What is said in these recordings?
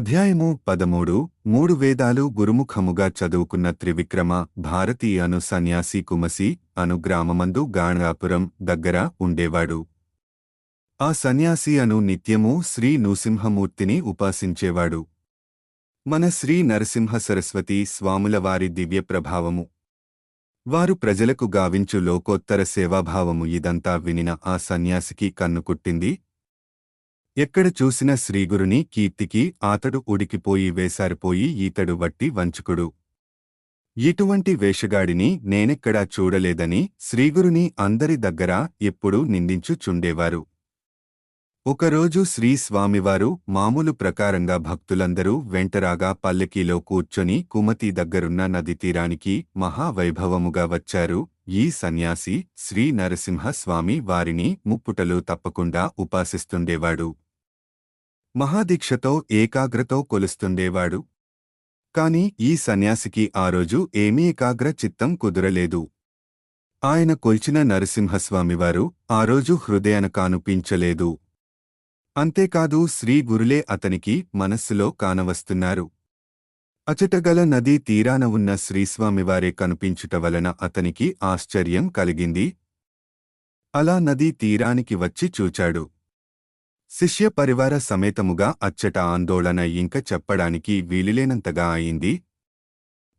అధ్యాయము పదమూడు మూడు వేదాలు గురుముఖముగా చదువుకున్న త్రివిక్రమ భారతి అను సన్యాసి కుమసి అను గ్రామమందు గాణాపురం దగ్గర ఉండేవాడు. ఆ సన్యాసి అను నిత్యము శ్రీ నృసింహమూర్తిని ఉపాసించేవాడు. మన శ్రీ నరసింహ సరస్వతి స్వాములవారి దివ్య ప్రభావము. వారు ప్రజలకు గావించు లోకోత్తర సేవాభావము ఇదంతా వినిన ఆ సన్యాసికి కన్నుకుట్టింది ఎక్కడ చూసిన శ్రీగురుని కీర్తికి ఆతడు ఉడికిపోయి వేసారిపోయి ఈతడు వట్టి వంచుకుడు. ఇటువంటి వేషగాడిని నేనెక్కడా చూడలేదని శ్రీగురుని అందరి దగ్గర ఎప్పుడూ నిందించుచుండేవారు ఒకరోజు శ్రీ స్వామివారు మామూలు ప్రకారంగా భక్తులందరూ వెంటరాగా పల్లకీలో కూర్చొని కుమతి దగ్గరున్న నది తీరానికి మహావైభవముగా వచ్చారు. ఈ సన్యాసి శ్రీ నరసింహస్వామి వారిని ముప్పుటలు తప్పకుండా ఉపాసిస్తుండేవాడు. మహాదీక్షతో ఏకాగ్రతో కొలుస్తుండేవాడు. కాని ఈ సన్యాసికి ఆ రోజు ఏమీ ఏకాగ్ర చిత్తం కుదరలేదు. ఆయన కొల్చిన నరసింహస్వామివారు ఆ రోజు హృదయాన కానుపించలేదు. అంతేకాదు శ్రీ గురులే అతనికి మనస్సులో కానవస్తున్నారు. అచటగల నదీ తీరాన ఉన్న శ్రీస్వామివారే కనిపించుట వలన అతనికి ఆశ్చర్యం కలిగింది. అలా నదీ తీరానికి వచ్చి చూచాడు. శిష్య పరివార సమేతముగా అచ్చట ఆందోళన ఇంక చెప్పడానికి వీలులేనంతగా అయింది.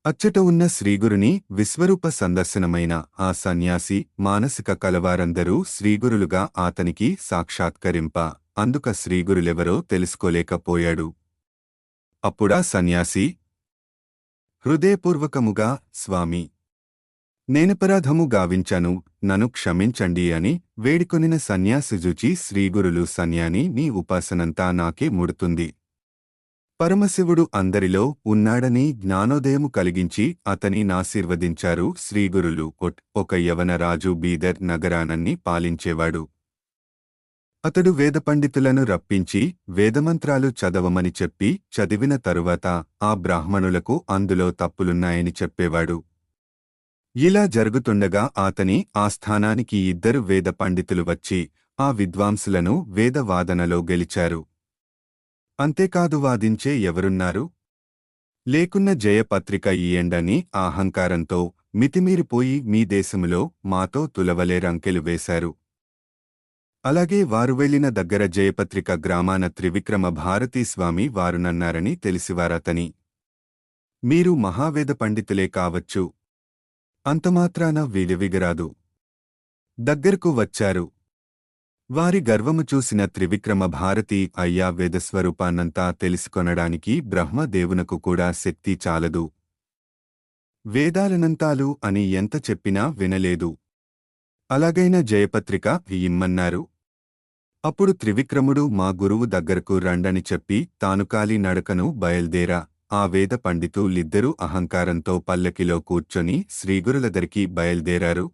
అచ్చట ఉన్న శ్రీగురుని విశ్వరూప సందర్శనమైన ఆ సన్యాసి మానసిక కలవారందరూ శ్రీగురులుగా అతనికి సాక్షాత్కరింప అందుక శ్రీగురులెవరో తెలుసుకోలేకపోయాడు. అప్పుడా సన్యాసి హృదయపూర్వకముగా స్వామి నేనపరాధము గావించాను నన్ను క్షమించండి అని వేడికొనిన సన్యాసిజుచి శ్రీగురులు సన్యాని నీ ఉపాసనంతా నాకే ముడుతుంది. పరమశివుడు అందరిలో ఉన్నాడని జ్ఞానోదయము కలిగించి అతని నాశీర్వదించారు శ్రీగురులు ఒట్ ఒక యవనరాజు బీదర్ నగరానన్ని పాలించేవాడు. అతడు వేదపండితులను రప్పించి వేదమంత్రాలు చదవమని చెప్పి చదివిన తరువాత ఆ బ్రాహ్మణులకు అందులో తప్పులున్నాయని చెప్పేవాడు. ఇలా జరుగుతుండగా అతని ఆ స్థానానికి ఇద్దరు వేద పండితులు వచ్చి ఆ విద్వాంసులను వేదవాదనలో గెలిచారు. అంతేకాదు వాదించే ఎవరున్నారు? లేకున్న జయపత్రిక ఇయ్యండని అహంకారంతో మితిమీరిపోయి మీ దేశములో మాతో తులవలే రంకెలు వేశారు. అలాగే వారు వెళ్ళిన దగ్గర జయపత్రిక గ్రామాన త్రివిక్రమ భారతీస్వామి వారునన్నారని తెలిసివారతని. మీరు మహావేద పండితులే కావచ్చు అంతమాత్రాన వీలివిగరాదు. దగ్గరకు వచ్చారు. వారి గర్వము చూసిన త్రివిక్రమ భారతి అయ్యా వేదస్వరూపాన్నంతా తెలుసుకొనడానికి బ్రహ్మదేవునకు కూడా శక్తి చాలదు. వేదాలనంతాలు అని ఎంత చెప్పినా వినలేదు. అలాగైన జయపత్రిక ఇమ్మన్నారు. అప్పుడు త్రివిక్రముడు మా గురువు దగ్గరకు రండని చెప్పి తాను కాలి నడకను బయల్దేరా. ఆ వేద పండితులిద్దరూ అహంకారంతో పల్లకిలో కూర్చొని శ్రీగురులదరికి బయల్దేరారు.